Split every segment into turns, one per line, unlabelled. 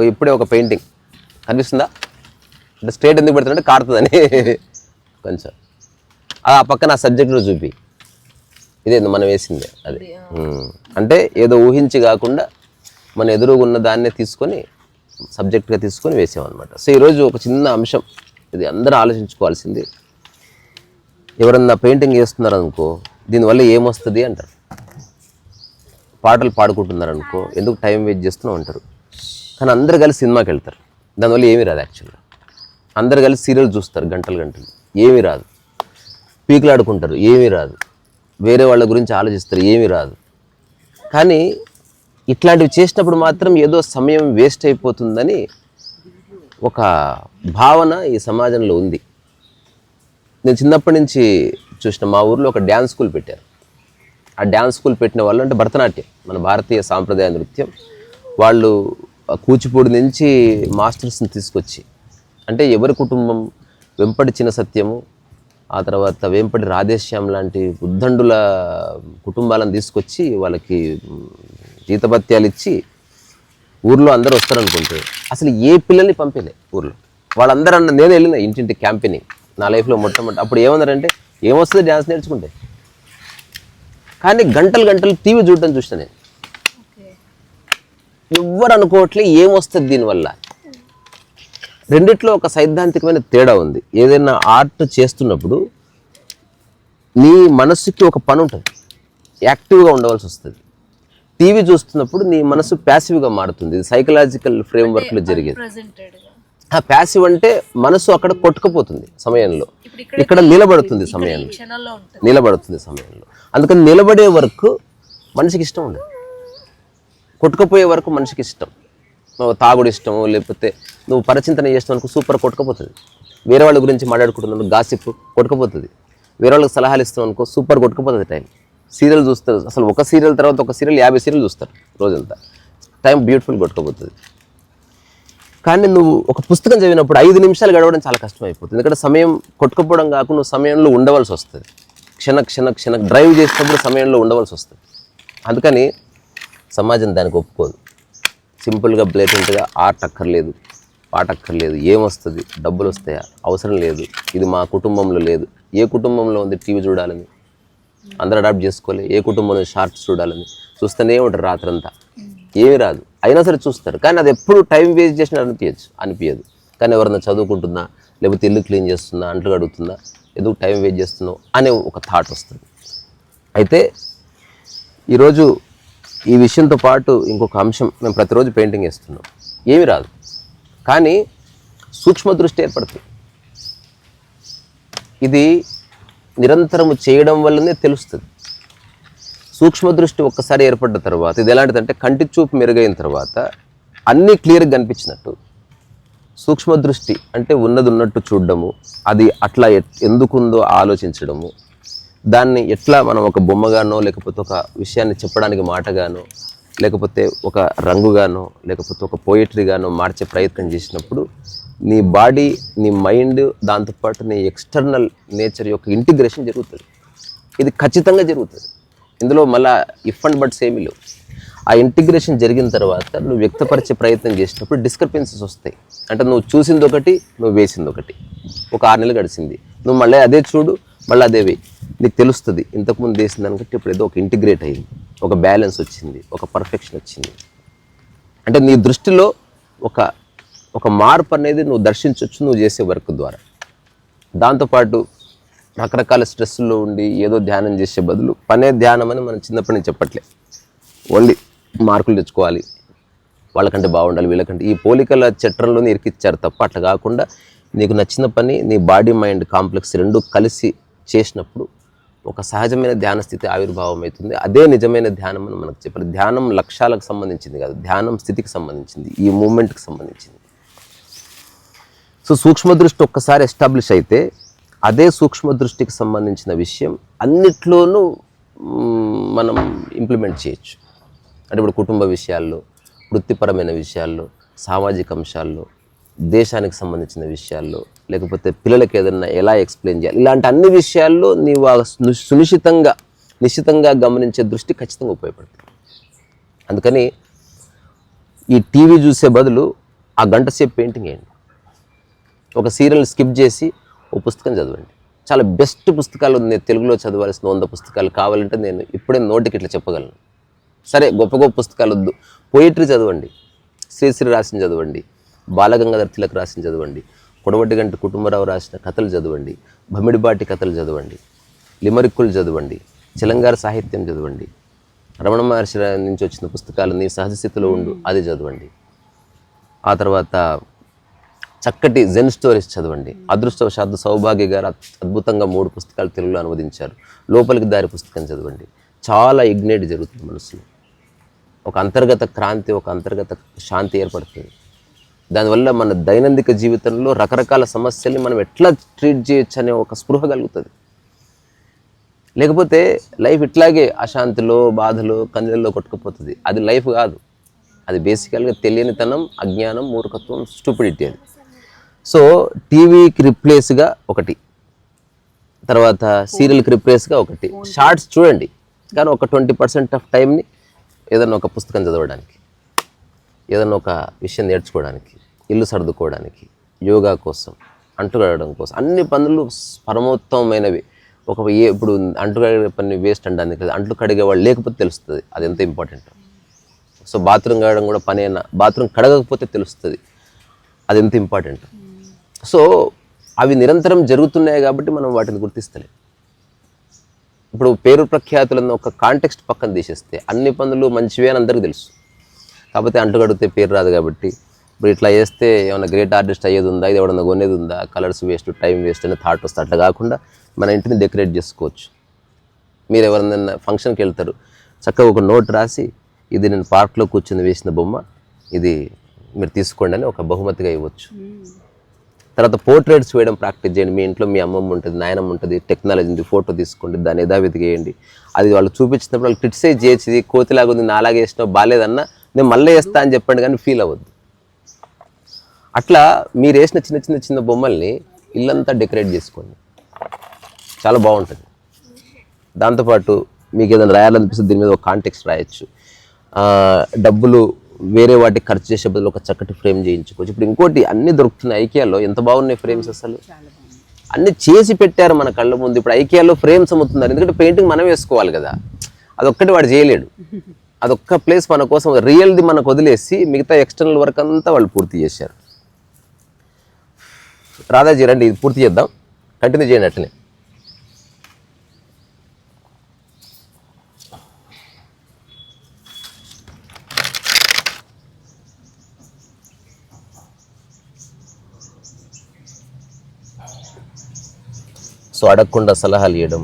ఓ ఇప్పుడే ఒక పెయింటింగ్. కనిపిస్తుందా? అంటే స్ట్రేట్ ఎందుకు పెడుతుందంటే కారుతుందని. కొంచెం. ఆ పక్కన ఆ సబ్జెక్టులో చూపి. ఇదే మనం వేసిందే. అది. అంటే ఏదో ఊహించి కాకుండా మన ఎదురుగా ఉన్న దాన్నే తీసుకొని సబ్జెక్ట్గా తీసుకొని వేసామన్నమాట సో ఈరోజు ఒక చిన్న అంశం. ఇది అందరూ ఆలోచించుకోవాల్సింది. ఎవరన్నా పెయింటింగ్ చేస్తున్నారు అనుకో దీనివల్ల ఏమొస్తుంది అంటారు. పాటలు పాడుకుంటున్నారు అనుకో ఎందుకు టైం వేస్ట్ చేస్తూనే ఉంటారు కానీ అందరు కలిసి సినిమాకి వెళ్తారు. దానివల్ల ఏమీ రాదు యాక్చువల్గా అందరు కలిసి సీరియల్ చూస్తారు గంటలు గంటలు. ఏమీ రాదు. పీకులాడుకుంటారు. ఏమీ రాదు. వేరే వాళ్ళ గురించి ఆలోచిస్తారు. ఏమీ రాదు. కానీ ఇట్లాంటివి చేసినప్పుడు మాత్రం ఏదో సమయం వేస్ట్ అయిపోతుందని ఒక భావన ఈ సమాజంలో ఉంది. నేను చిన్నప్పటి నుంచి చూసిన మా ఊర్లో ఒక డ్యాన్స్ స్కూల్ పెట్టారు. ఆ డ్యాన్స్ స్కూల్ పెట్టిన వాళ్ళు అంటే భరతనాట్యం మన భారతీయ సాంప్రదాయ నృత్యం. వాళ్ళు కూచిపూడి నుంచి మాస్టర్స్ని తీసుకొచ్చి అంటే ఎవరి కుటుంబం? వెంపటి చిన్న సత్యము ఆ తర్వాత వేంపటి రాధేశ్యాం లాంటి ఉద్దండుల కుటుంబాలను తీసుకొచ్చి వాళ్ళకి జీతభత్యాలు ఇచ్చి ఊర్లో అందరూ వస్తారనుకుంటే అసలు ఏ పిల్లల్ని పంపలే ఊర్లో. వాళ్ళందరూ అన్న నేను వెళ్ళిన ఇంటింటి క్యాంపెయినింగ్ నా లైఫ్లో మొట్టమొదటి అప్పుడు ఏమన్నారంటే ఏమొస్తుంది డ్యాన్స్ నేర్చుకుంటే? కానీ గంటలు గంటలు టీవీ చూడటం చూసిన నేను. ఎవ్వరు అనుకోవట్లే ఏమొస్తుంది దీనివల్ల? రెండిట్లో ఒక సైద్ధాంతికమైన తేడా ఉంది. ఏదైనా ఆర్ట్ చేస్తున్నప్పుడు నీ మనస్సుకి ఒక పని ఉంటుంది. యాక్టివ్గా ఉండవలసి వస్తుంది. టీవీ చూస్తున్నప్పుడు నీ మనసు ప్యాసివ్గా మారుతుంది. ఇది సైకలాజికల్ ఫ్రేమ్వర్క్లో జరిగేది. ఆ ప్యాసివ్ అంటే మనసు అక్కడ కొట్టుకుపోతుంది సమయంలో. ఇక్కడ నిలబడుతుంది సమయంలో. నిలబడుతుంది సమయంలో. అందుకని నిలబడే వరకు మనిషికి ఇష్టం ఉండదు. కొట్టుకుపోయే వరకు మనిషికి ఇష్టం. నువ్వు తాగుడు ఇష్టము లేకపోతే నువ్వు పరిచింతన చేస్తావు అనుకో సూపర్ కొట్టుకుపోతుంది. వేరే వాళ్ళ గురించి మాట్లాడుకుంటున్నాను గాసిప్ కొట్టుకుపోతుంది. వేరే వాళ్ళకి సలహాలు ఇస్తాం అనుకో సూపర్ కొట్టుకుపోతుంది టైం సీరియల్ చూస్తారు అసలు ఒక సీరియల్ తర్వాత ఒక సీరియల్ యాభై సీరియల్ చూస్తారు రోజంతా. టైం బ్యూటిఫుల్ కొట్టుకుపోతుంది. కానీ నువ్వు ఒక పుస్తకం చదివినప్పుడు ఐదు నిమిషాలు గడవడం చాలా కష్టం అయిపోతుంది ఎందుకంటే సమయం కొట్టుకుపోవడం కాకుండా నువ్వు సమయంలో ఉండవలసి వస్తుంది. క్షణ క్షణ క్షణ డ్రైవ్ చేసినప్పుడు సమయంలో ఉండవలసి వస్తుంది. అందుకని సమాజం దానికి ఒప్పుకోదు. సింపుల్గా బ్లేటెంట్గా ఆర్ట్ అక్కర్లేదు పాట అక్కర్లేదు ఏమొస్తుంది? డబ్బులు వస్తాయా అవసరం లేదు. ఇది మా కుటుంబంలో లేదు. ఏ కుటుంబంలో ఉంది టీవీ చూడాలని? అందరూ అడాప్ట్ చేసుకోలే. ఏ కుటుంబంలో షార్ట్స్ చూడాలని? చూస్తూనే ఉంటారు రాత్రంతా. ఏమీ రాదు. అయినా సరే చూస్తారు. కానీ అది ఎప్పుడు టైం వేస్ట్ చేసినా అనిపించచ్చు అనిపించదు కానీ ఎవరన్నా చదువుకుంటుందా లేకపోతే ఇల్లు క్లీన్ చేస్తుందా అంట్లు కడుగుతుందా? ఎందుకు టైం వేస్ట్ చేస్తున్నావు? అనే ఒక థాట్ వస్తుంది. అయితే ఈరోజు ఈ విషయంతో పాటు ఇంకొక అంశం మేము ప్రతిరోజు పెయింటింగ్ వేస్తున్నాం. ఏమీ రాదు. కానీ సూక్ష్మ దృష్టి ఏర్పడుతుంది. ఇది నిరంతరము చేయడం వల్లనే తెలుస్తుంది. సూక్ష్మ దృష్టి ఒక్కసారి ఏర్పడ్డ తర్వాత ఇది ఎలాంటిదంటే కంటి చూపు మెరుగైన తర్వాత అన్నీ క్లియర్గా కనిపించినట్టు సూక్ష్మ దృష్టి అంటే ఉన్నది ఉన్నట్టు చూడడము అది అట్లా ఎందుకుందో ఆలోచించడము దాన్ని ఎట్లా మనం ఒక బొమ్మగానో లేకపోతే ఒక విషయాన్ని చెప్పడానికి మాటగానో లేకపోతే ఒక రంగుగానో లేకపోతే ఒక పోయిటరీగానో మార్చే ప్రయత్నం చేసినప్పుడు నీ బాడీ నీ మైండ్ దాంతోపాటు నీ ఎక్స్టర్నల్ నేచర్ యొక్క ఇంటిగ్రేషన్ జరుగుతుంది. ఇది ఖచ్చితంగా జరుగుతుంది. ఇందులో మళ్ళా ఇఫ్ అండ్ బట్స్ ఏమీ లేవు. ఆ ఇంటిగ్రేషన్ జరిగిన తర్వాత నువ్వు వ్యక్తపరిచే ప్రయత్నం చేసినప్పుడు డిస్క్రిపెన్సీస్ వస్తాయి. అంటే నువ్వు చూసింది ఒకటి నువ్వు వేసింది ఒకటి ఒక ఆరు నెలలు గడిచింది. నువ్వు మళ్ళీ అదే చూడు మళ్ళీ అదేవి నీకు తెలుస్తుంది. ఇంతకుముందు చేసింది దానికంటే ఇప్పుడు ఏదో ఒక ఇంటిగ్రేట్ అయింది. ఒక బ్యాలెన్స్ వచ్చింది. ఒక పర్ఫెక్షన్ వచ్చింది. అంటే నీ దృష్టిలో ఒక ఒక మార్పు అనేది నువ్వు దర్శించవచ్చు నువ్వు చేసే వర్క్ ద్వారా. దాంతోపాటు రకరకాల స్ట్రెస్లో ఉండి ఏదో ధ్యానం చేసే బదులు పనే ధ్యానం అని మనం చిన్నప్పటి నుంచి చెప్పట్లే. ఓన్లీ మార్కులు తెచ్చుకోవాలి. వాళ్ళకంటే బాగుండాలి వీళ్ళకంటే. ఈ పోలికల చట్టంలోనే ఇరికిచ్చారు తప్ప అట్లా కాకుండా నీకు నచ్చిన పని నీ బాడీ మైండ్ కాంప్లెక్స్ రెండు కలిసి చేసినప్పుడు ఒక సహజమైన ధ్యాన స్థితి ఆవిర్భావం అవుతుంది. అదే నిజమైన ధ్యానం అని మనకు చెప్పారు. ధ్యానం లక్ష్యాలకు సంబంధించింది కాదు. ధ్యానం స్థితికి సంబంధించింది. ఈ మూమెంట్కి సంబంధించింది. సో సూక్ష్మ దృష్టి ఒక్కసారి ఎస్టాబ్లిష్ అయితే అదే సూక్ష్మ దృష్టికి సంబంధించిన విషయం అన్నిట్లోనూ మనం ఇంప్లిమెంట్ చేయొచ్చు. అంటే ఇప్పుడు కుటుంబ విషయాల్లో వృత్తిపరమైన విషయాల్లో సామాజిక అంశాల్లో దేశానికి సంబంధించిన విషయాల్లో లేకపోతే పిల్లలకి ఏదైనా ఎలా ఎక్స్ప్లెయిన్ చేయాలి? ఇలాంటి అన్ని విషయాల్లో నీవు ఆ సునిశ్చితంగా నిశ్చితంగా గమనించే దృష్టి ఖచ్చితంగా ఉపయోగపడుతుంది. అందుకని ఈ టీవీ చూసే బదులు ఆ గంట సేపు పెయింటింగ్ వేయండి. ఒక సీరియల్ స్కిప్ చేసి ఓ పుస్తకం చదవండి. చాలా బెస్ట్ పుస్తకాలు నేను తెలుగులో చదవాల్సిన వంద పుస్తకాలు కావాలంటే నేను ఇప్పుడే నోటికి ఇట్లా చెప్పగలను. సరే గొప్ప గొప్ప పుస్తకాలు వద్దు. పోయిటరీ చదవండి. శ్రీశ్రీ రాసిన చదవండి. బాలగంగాధర్ తిలక్ రాసిన చదవండి. పొడవటి గంట కుటుంబరావు రాసిన కథలు చదవండి. భమిడిబాటి కథలు చదవండి. లిమరిక్కులు చదవండి. చిలంగార సాహిత్యం చదవండి. రమణ మహర్షి నుంచి వచ్చిన పుస్తకాలు నీ సహజ స్థితిలో ఉండు అది చదవండి. ఆ తర్వాత చక్కటి జెన్ స్టోరీస్ చదవండి. అదృష్టవశాత్తు సౌభాగ్య గారు అద్- అద్భుతంగా మూడు పుస్తకాలు తెలుగులో అనువదించారు. లోపలికి దారి పుస్తకం చదవండి. చాలా ఇగ్నేట్ జరుగుతుంది మనసులో. ఒక అంతర్గత క్రాంతి ఒక అంతర్గత శాంతి ఏర్పడుతుంది. దానివల్ల మన దైనందిక జీవితంలో రకరకాల సమస్యల్ని మనం ఎట్లా ట్రీట్ చేయొచ్చు అనే ఒక స్పృహ కలుగుతుంది. లేకపోతే లైఫ్ ఇట్లాగే అశాంతిలో బాధలో కన్నీళ్ళలో కొట్టుకుపోతుంది. అది లైఫ్ కాదు. అది బేసికల్గా తెలియనితనం అజ్ఞానం మూర్ఖత్వం స్టూపిడిటీ అది. సో టీవీకి రిప్లేస్గా ఒకటి. తర్వాత సీరియల్కి రిప్లేస్గా ఒకటి. షార్ట్స్ చూడండి. కానీ ఒక ట్వంటీ పర్సెంట్ ఆఫ్ టైంని ఏదైనా ఒక పుస్తకం చదవడానికి. ఏదైనా ఒక విషయం నేర్చుకోవడానికి ఇల్లు సర్దుకోవడానికి యోగా కోసం అంటుకడడం కోసం అన్ని పనులు పరమోత్తమైనవి ఒక ఏ ఇప్పుడు అంటుకడే పని వేస్ట్ అనడానికి లేదు. అంట్లు కడిగే వాళ్ళు లేకపోతే తెలుస్తుంది అది ఎంత ఇంపార్టెంట్ సో బాత్రూమ్ కడగడం కూడా పని అయినా బాత్రూమ్ కడగకపోతే తెలుస్తుంది అది ఎంత ఇంపార్టెంట్ సో అవి నిరంతరం జరుగుతున్నాయి కాబట్టి మనం వాటిని గుర్తిస్తలేం. ఇప్పుడు పేరు ప్రఖ్యాతులను ఒక కాంటెక్స్ట్ పక్కన తీసేస్తే అన్ని పనులు మంచివే అని అందరికీ తెలుసు. కాకపోతే అంటుగడితే పేరు రాదు కాబట్టి. ఇప్పుడు ఇట్లా చేస్తే ఏమైనా గ్రేట్ ఆర్టిస్ట్ అయ్యేది ఉందా? ఇది ఎవడన్నా కొనేది ఉందా? కలర్స్ వేస్ట్ టైం వేస్ట్ అనే థాట్ వస్తే అట్లా కాకుండా మన ఇంటిని డెకరేట్ చేసుకోవచ్చు. మీరు ఎవరైనా ఫంక్షన్కి వెళ్తారు. చక్కగా ఒక నోట్ రాసి ఇది నేను పార్క్లో కూర్చొని వేసిన బొమ్మ ఇది మీరు తీసుకోండి అని ఒక బహుమతిగా ఇవ్వచ్చు. తర్వాత పోర్ట్రేట్స్ వేయడం ప్రాక్టీస్ చేయండి. మీ ఇంట్లో మీ అమ్మమ్మ ఉంటుంది నాయనమ్మ ఉంటుంది టెక్నాలజీ ఉంది ఫోటో తీసుకోండి దాన్ని యథావిధిగా వేయండి. అది వాళ్ళు చూపించినప్పుడు వాళ్ళు క్రిటిసైజ్ చేయొచ్చు ఇది కోతిలాగా ఉంది నాలాగే వేసినావు బాగాలేదన్నా నేను మళ్ళీ వేస్తా అని చెప్పండి కానీ ఫీల్ అవ్వద్దు. అట్లా మీరు వేసిన చిన్న చిన్న చిన్న బొమ్మల్ని ఇల్లంతా డెకరేట్ చేసుకోండి. చాలా బాగుంటుంది. దాంతోపాటు మీకు ఏదైనా రాయాలనిపిస్తే దీని మీద ఒక కాంటెక్స్ట్ రాయొచ్చు. డబ్బులు వేరే వాటికి ఖర్చు చేసే బదులు ఒక చక్కటి ఫ్రేమ్ చేయించుకోవచ్చు. ఇప్పుడు ఇంకోటి అన్ని దొరుకుతున్నాయి. ఐకియాలో ఎంత బాగున్నాయి ఫ్రేమ్స్ అసలు? అన్ని చేసి పెట్టారు మన కళ్ళ ముందు. ఇప్పుడు ఐకియాలో ఫ్రేమ్స్ అమ్ముతున్నారు. ఎందుకంటే పెయింటింగ్ మనం వేసుకోవాలి కదా. అదొక్కటి వాడు చేయలేడు. అదొక్క ప్లేస్ మన కోసం రియల్ది మనకు వదిలేసి మిగతా ఎక్స్టర్నల్ వర్క్ అంతా వాళ్ళు పూర్తి చేశారు. రాధాజీ రండి ఇది పూర్తి చేద్దాం. కంటిన్యూ చేయండి అట్లనే. సో అడగకుండా సలహాలు ఇవ్వడం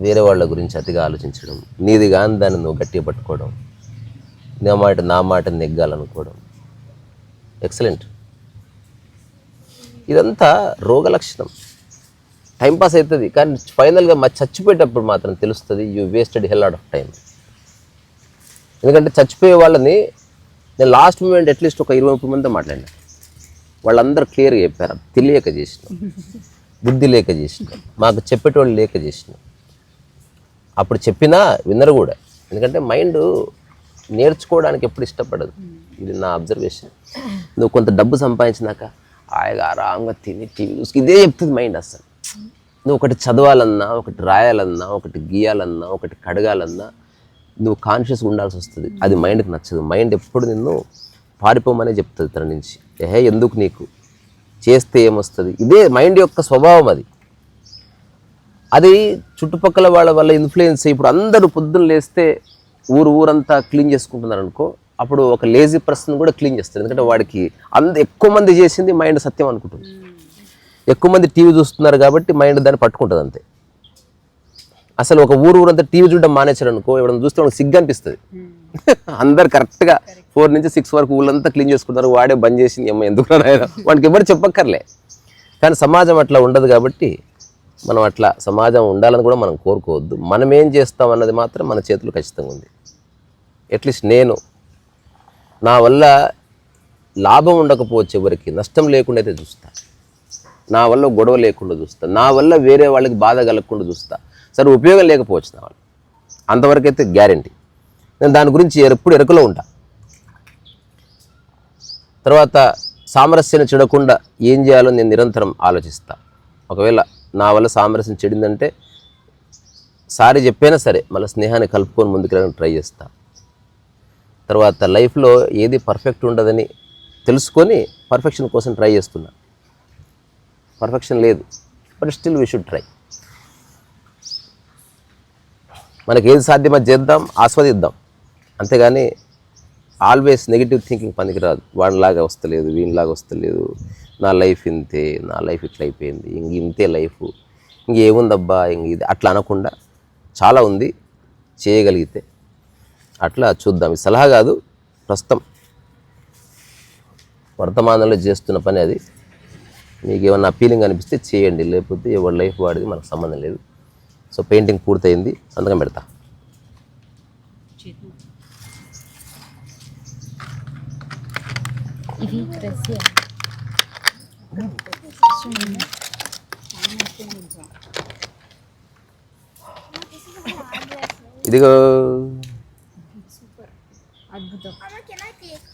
వేరే వాళ్ళ గురించి అతిగా ఆలోచించడం నీది కానీ దాన్ని నువ్వు గట్టిగా పట్టుకోవడం నా మాట నా మాట నెగ్గాలనుకోవడం. ఎక్సలెంట్ ఇదంతా రోగ లక్షణం. టైంపాస్ అవుతుంది కానీ ఫైనల్గా మా చచ్చిపోయేటప్పుడు మాత్రం తెలుస్తుంది you wasted hell of time ఎందుకంటే చచ్చిపోయే వాళ్ళని నేను లాస్ట్ మూమెంట్ అట్లీస్ట్ ఒక ఇరవై ముప్పై మందితో మాట్లాడినా. వాళ్ళందరూ క్లియర్గా చెప్పారు తెలియక చేసిన. బుద్ధి లేక చేసిన. మాకు చెప్పేటోళ్ళు లేక చేసిన. అప్పుడు చెప్పినా వినరు కూడా. ఎందుకంటే మైండ్ నేర్చుకోవడానికి ఎప్పుడు ఇష్టపడదు. ఇది నా అబ్జర్వేషన్. నువ్వు కొంత డబ్బు సంపాదించినాక హాయిగా ఆరాంగా తిని టీవీ చూసి ఇదే చెప్తుంది మైండ్ అసలు. నువ్వు ఒకటి చదవాలన్నా ఒకటి రాయాలన్నా ఒకటి గీయాలన్నా ఒకటి కడగాలన్నా నువ్వు కాన్షియస్గా ఉండాల్సి వస్తుంది. అది మైండ్కి నచ్చదు. మైండ్ ఎప్పుడు నిన్ను పారిపోమనే చెప్తుంది తన నుంచి. ఏహే ఎందుకు నీకు? చేస్తే ఏమొస్తుంది? ఇదే మైండ్ యొక్క స్వభావం అది. అది చుట్టుపక్కల వాళ్ళ వల్ల ఇన్ఫ్లుయెన్స్ ఇప్పుడు అందరూ పొద్దున్న లేస్తే ఊరు ఊరంతా క్లీన్ చేసుకుంటున్నారు అనుకో అప్పుడు ఒక లేజీ పర్సన్ కూడా క్లీన్ చేస్తారు. ఎందుకంటే వాడికి అంత ఎక్కువ మంది చేసింది మైండ్ సత్యం అనుకుంటుంది. ఎక్కువ మంది టీవీ చూస్తున్నారు కాబట్టి మైండ్ దాన్ని పట్టుకుంటుంది అంతే. అసలు ఒక ఊరు ఊరంతా టీవీ చూడడం మానేశారు అనుకో ఎవరైనా చూస్తే వాళ్ళకి సిగ్గు అనిపిస్తుంది. అందరు కరెక్ట్గా ఫోర్ నుంచి సిక్స్ వరకు ఊళ్ళంతా క్లీన్ చేసుకుంటారు వాడే బంద్ చేసింది అమ్మ ఎందుకు వాడికి ఎవరు చెప్పక్కర్లే. కానీ సమాజం అట్లా ఉండదు కాబట్టి మనం అట్లా సమాజం ఉండాలని కూడా మనం కోరుకోవద్దు. మనం ఏం చేస్తాం అన్నది మాత్రం మన చేతులు ఖచ్చితంగా ఉంది. అట్లీస్ట్ నేను నా వల్ల లాభం ఉండకపోవచ్చు ఎవరికి నష్టం లేకుండా అయితే చూస్తా. నా వల్ల గొడవ లేకుండా చూస్తా. నా వల్ల వేరే వాళ్ళకి బాధ కలగకుండా చూస్తా. సరే ఉపయోగం లేకపోవచ్చు నా వాళ్ళు అంతవరకు అయితే గ్యారంటీ నేను దాని గురించి ఎప్పుడు ఎరుకలో ఉంటా. తర్వాత సామరస్యాన్ని చెడకుండా ఏం చేయాలో నేను నిరంతరం ఆలోచిస్తా. ఒకవేళ నా వల్ల సామరస్యం చెడిందంటే సారీ చెప్పైనా సరే మళ్ళీ స్నేహాన్ని కలుపుకొని ముందుకెళ్ళడానికి ట్రై చేస్తా. తర్వాత లైఫ్లో ఏది పర్ఫెక్ట్ ఉండదని తెలుసుకొని పర్ఫెక్షన్ కోసం ట్రై చేస్తున్నా. పర్ఫెక్షన్ లేదు but still we should try. మనకి ఏది సాధ్యమో చేద్దాం ఆస్వాదిద్దాం. అంతేగాని ఆల్వేస్ నెగిటివ్ థింకింగ్ పనికిరాదు. వాడిలాగా వస్తలేదు వీనిలాగా వస్తలేదు. నా లైఫ్ ఇంతే నా లైఫ్ ఇట్లా అయిపోయింది ఇంక ఇంతే లైఫ్. ఇంకేముందబ్బా ఇంక ఇది అట్లా అనకుండా చాలా ఉంది చేయగలిగితే. అట్లా చూద్దాం. ఇది సలహా కాదు ప్రస్తుతం. వర్తమానంలో చేస్తున్న పని అది. మీకు ఏమన్నా ఫీలింగ్ అనిపిస్తే చేయండి లేకపోతే ఎవరి లైఫ్ వాడిది మనకు సంబంధం లేదు. సో పెయింటింగ్ పూర్తయింది అందుకని పెడతా.
ఇవి
ఇదిగో.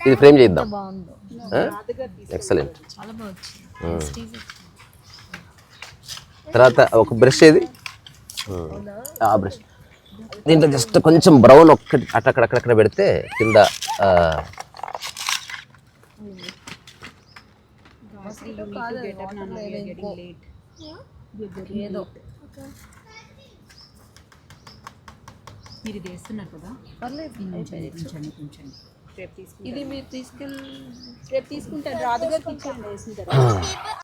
ఇది ఫ్రేమ్ చేద్దాం. ఎక్సలెంట్ తర్వాత ఒక బ్రష్ ఏది? ఆ. బ్రష్. దీంట్లో జస్ట్ కొంచెం బ్రౌన్ ఒక్కటి అక్కడక్కడక్కడ పెడితే కింద
ఏదో.
మీరు ఇది వేస్తున్నారు కదా?
పర్లేదు.
కొంచెం కొంచెం రేపు తీసుకుంటాను.
ఇది మీరు తీసుకెళ్ళి
రేపు తీసుకుంటాను. రాదుగా ఇచ్చేయండి వేసిన తర్వాత